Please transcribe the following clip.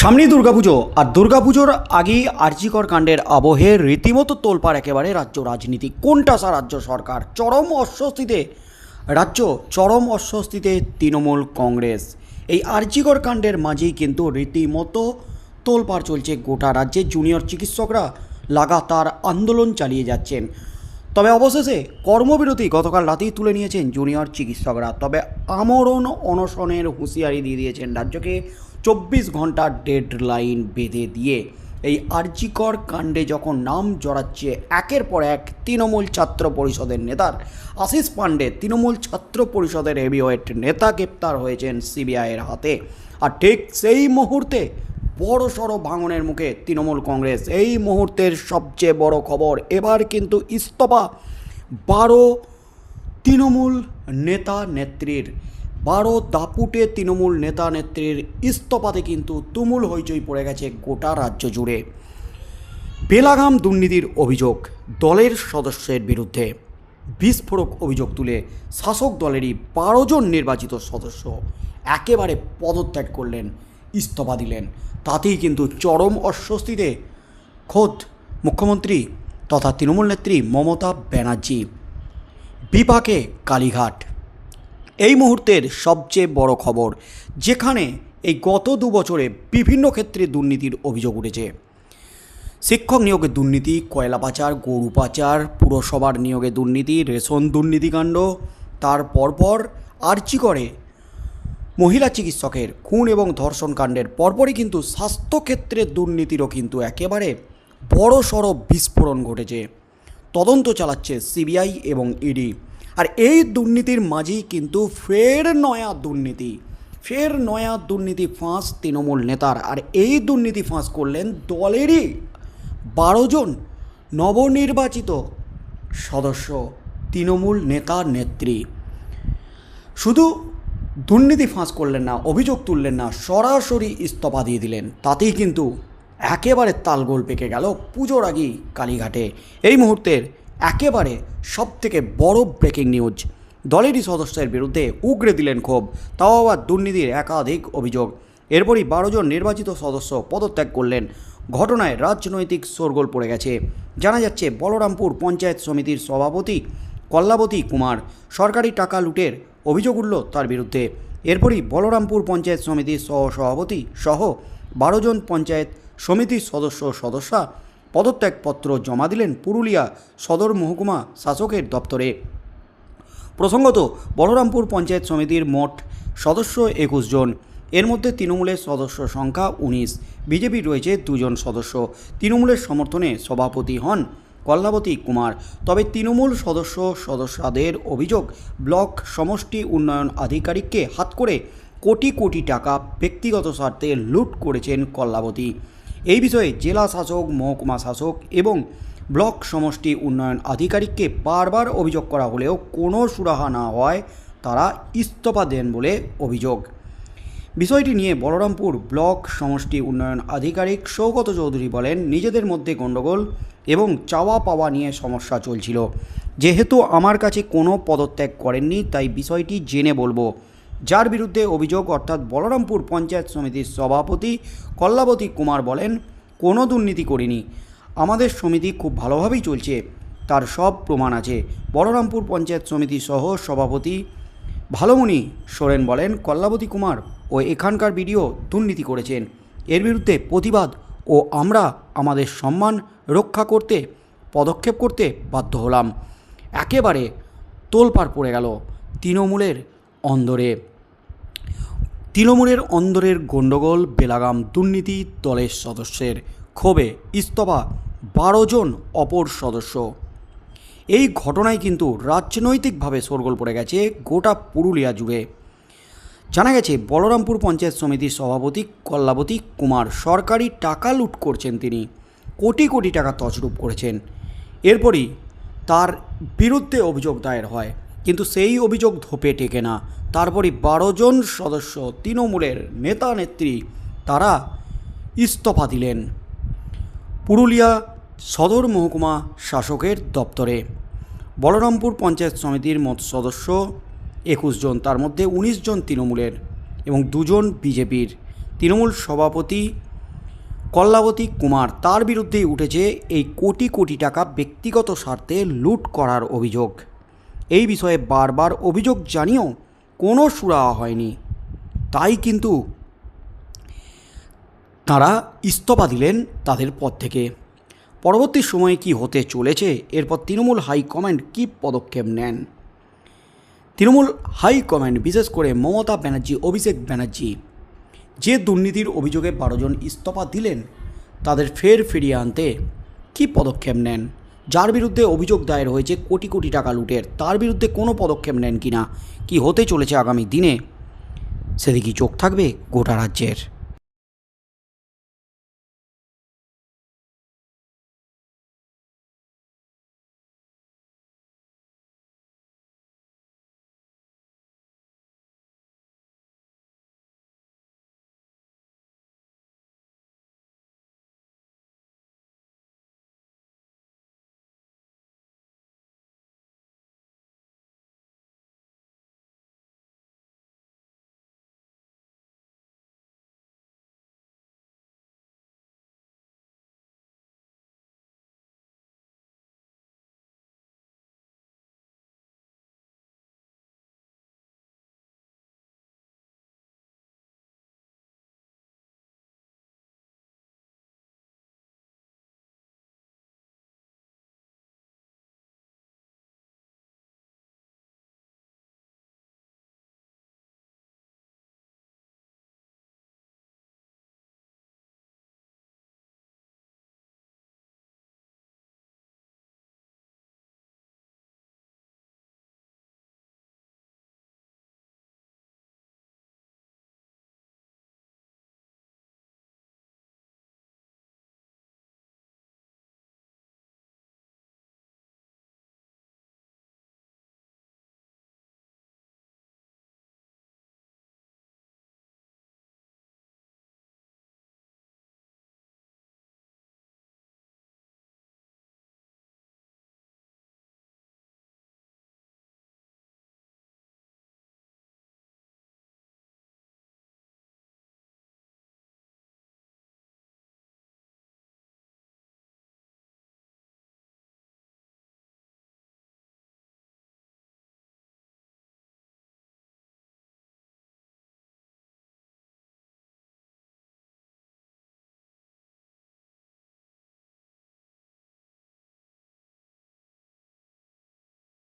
সামনেই দুর্গাপুজো, আর দুর্গাপুজোর আগেই আর্জিকর কাণ্ডের আবহে রীতিমতো তোলপাড় একেবারে রাজ্য রাজনীতি। কোনটা সা রাজ্য সরকার? চরম অস্বস্তিতে। রাজ্য চরম অস্বস্তিতে তৃণমূল কংগ্রেস। এই আর্জিকর কাণ্ডের মাঝেই কিন্তু রীতিমতো তোলপাড় চলছে গোটা রাজ্যে। জুনিয়র চিকিৎসকরা লাগাতার আন্দোলন চালিয়ে যাচ্ছেন। তবে অবশেষে কর্মবিরতি গতকাল রাতেই তুলে নিয়েছেন জুনিয়র চিকিৎসকরা। তবে আমরণ অনশনের হুঁশিয়ারি দিয়ে দিয়েছেন রাজ্যকে। চব্বিশ ঘণ্টার ডেড লাইন বেঁধে দিয়ে এই আর্জিকর কাণ্ডে যখন নাম জড়াচ্ছে, একের পর এক তৃণমূল ছাত্র পরিষদের নেতার আশিস পাণ্ডে তৃণমূল ছাত্র পরিষদের হেভিওয়েট নেতা গ্রেপ্তার হয়েছেন সিবিআইয়ের হাতে। আর ঠিক সেই মুহূর্তে বড় সড়ো ভাঙনের মুখে তৃণমূল কংগ্রেস এই মুহূর্তের সবচেয়ে বড় খবর। এবার কিন্তু ইস্তফা বারো তৃণমূল নেতা নেত্রীর বারো দাপুটে তৃণমূল নেতা নেত্রীর ইস্তফাতে কিন্তু তুমুল হইচই পড়ে গেছে গোটা রাজ্য জুড়ে। বেলাগাম দুর্নীতির অভিযোগ, দলের সদস্যের বিরুদ্ধে। বিস্ফোরক অভিযোগ তুলে শাসক দলেরই বারো জন নির্বাচিত সদস্য একেবারে পদত্যাগ করলেন, ইস্তফা দিলেন। তাতেই কিন্তু চরম অস্বস্তিতে খোদ মুখ্যমন্ত্রী তথা তৃণমূল নেত্রী মমতা ব্যানার্জি। বিপাকে কালীঘাট। এই মুহূর্তের সবচেয়ে বড় খবর, যেখানে এই গত দু বছরে বিভিন্ন ক্ষেত্রে দুর্নীতির অভিযোগ উঠেছে। শিক্ষক নিয়োগে দুর্নীতি, কয়লা পাচার, গরু পাচার, পুরসভার নিয়োগে দুর্নীতি, রেশন দুর্নীতিকাণ্ড তার পরপর আর্চি করে মহিলা চিকিৎসকের খুন এবং ধর্ষণ কাণ্ডের পরপরই কিন্তু স্বাস্থ্যক্ষেত্রে দুর্নীতিরও কিন্তু একেবারে বড় সড় বিস্ফোরণ ঘটেছে। তদন্ত চালাচ্ছে সিবিআই এবং ইডি। আর এই দুর্নীতির মাঝেই কিন্তু ফের নয়া দুর্নীতি, ফের নয়া দুর্নীতি ফাঁস তৃণমূল নেতার। আর এই দুর্নীতি ফাঁস করলেন দলেরই বারো জন নবনির্বাচিত সদস্য তৃণমূল নেতা নেত্রী। শুধু দুর্নীতি ফাঁস করলেন না, অভিযোগ তুললেন না, সরাসরি ইস্তফা দিয়ে দিলেন। তাতেই কিন্তু একেবারে তালগোল পেকে গেল পুজোর আগেই কালীঘাটে। এই মুহূর্তের একেবারে সব থেকে বড় ব্রেকিং নিউজ দলেরই সদস্যের বিরুদ্ধে উগরে দিলেন ক্ষোভ, তাও আবার দুর্নীতির একাধিক অভিযোগ। এরপরই বারো জন নির্বাচিত সদস্য পদত্যাগ করলেন। ঘটনায় রাজনৈতিক শোরগোল পড়ে গেছে। জানা যাচ্ছে, বলরামপুর পঞ্চায়েত সমিতির সভাপতি কল্লাবতী কুমার সরকারি টাকা লুটের অভিযোগ উঠল তার বিরুদ্ধে। এরপরই বলরামপুর পঞ্চায়েত সমিতির সহ সভাপতি সহ বারো জন পঞ্চায়েত সমিতির সদস্য সদস্যা পদত্যাগপত্র জমা দিলেন পুরুলিয়া সদর মহকুমা শাসকের দপ্তরে। প্রসঙ্গত, বলরামপুর পঞ্চায়েত সমিতির মোট সদস্য একুশ জন। এর মধ্যে তৃণমূলের সদস্য সংখ্যা উনিশ। বিজেপির রয়েছে দুজন সদস্য। তৃণমূলের সমর্থনে সভাপতি হন কল্লাবতী কুমার। তবে তৃণমূল সদস্য সদস্যদের অভিযোগ, ব্লক সমষ্টি উন্নয়ন আধিকারিককে হাত করে কোটি কোটি টাকা ব্যক্তিগত স্বার্থে লুট করেছেন কল্লাবতী। এই বিষয়ে জেলা শাসক, মহকুমা শাসক এবং ব্লক সমষ্টি উন্নয়ন আধিকারিককে বারবার অভিযোগ করা হলেও কোনো সুরাহা না হওয়ায় তারা ইস্তফা দেন বলে অভিযোগ। বিষয়টি নিয়ে বলরামপুর ব্লক সমষ্টি উন্নয়ন আধিকারিক সৌগত চৌধুরী বলেন, নিজেদের মধ্যে গণ্ডগোল এবং চাওয়া পাওয়া নিয়ে সমস্যা চলছিল। যেহেতু আমার কাছে কোনো পদত্যাগ করেননি, তাই বিষয়টি জেনে বলব। যার বিরুদ্ধে অভিযোগ, অর্থাৎ বলরামপুর পঞ্চায়েত সমিতির সভাপতি কল্লাবতী কুমার বলেন, কোনো দুর্নীতি করিনি। আমাদের সমিতি খুব ভালোভাবেই চলছে, তার সব প্রমাণ আছে। বলরামপুর পঞ্চায়েত সমিতি সহ সভাপতি ভালোমণি সোরেন বলেন, কল্লাবতী কুমার ও এখানকার বিডিও দুর্নীতি করেছেন। এর বিরুদ্ধে প্রতিবাদ ও আমরা আমাদের সম্মান রক্ষা করতে, পদক্ষেপ করতে বাধ্য হলাম। একেবারে তোলপাড় পড়ে গেল। তৃণমূলের অন্দরে। তৃণমূলের অন্দরের গণ্ডগোল, বেলাগাম দুর্নীতি দলের সদস্যের ক্ষোভে ইস্তফা, বারো জন অপর সদস্য। এই ঘটনায় কিন্তু রাজনৈতিকভাবে শোরগোল পড়ে গেছে গোটা পুরুলিয়া জুড়ে। জানা গেছে, বলরামপুর পঞ্চায়েত সমিতির সভাপতি কল্লাবতী কুমার সরকারি টাকা লুট করছেন তিনি। কোটি কোটি টাকা তছরূপ করেছেন। এরপরই তার বিরুদ্ধে অভিযোগ দায়ের হয়। কিন্তু সেই অভিযোগ ধোপে টেকে না। তারপরই বারো জন সদস্য তৃণমূলের নেতা নেত্রী তারা ইস্তফা দিলেন। পুরুলিয়া সদর মহকুমা শাসকের দপ্তরে। বলরামপুর পঞ্চায়েত সমিতির মোট সদস্য একুশ জন, তার মধ্যে উনিশ জন তৃণমূলের এবং দুজন বিজেপির। তৃণমূল সভাপতি কল্লাবতী কুমার তার বিরুদ্ধেই উঠেছে এই কোটি কোটি টাকা ব্যক্তিগত স্বার্থে লুট করার অভিযোগ। এই বিষয়ে বারবার অভিযোগ জানিয়েও কোনো সুরাহা হয়নি। তাই কিন্তু তারা ইস্তফা দিলেন তাদের পদ থেকে। পরবর্তী সময়ে কি হতে চলেছে, এরপর তৃণমূল হাইকমান্ড কী পদক্ষেপ নেন? তৃণমূল হাইকমান্ড, বিশেষ করে মমতা ব্যানার্জি, অভিষেক ব্যানার্জি, যে দুর্নীতির অভিযোগে বারোজন ইস্তফা দিলেন, তাদের ফের ফিরিয়ে আনতে কী পদক্ষেপ নেন? যার বিরুদ্ধে অভিযোগ দায়ের হয়েছে কোটি কোটি টাকা লুটের, তার বিরুদ্ধে কোনো পদক্ষেপ নেন কি না কী হতে চলেছে আগামী দিনে, সেদিকেই চোখ থাকবে গোটা রাজ্যের।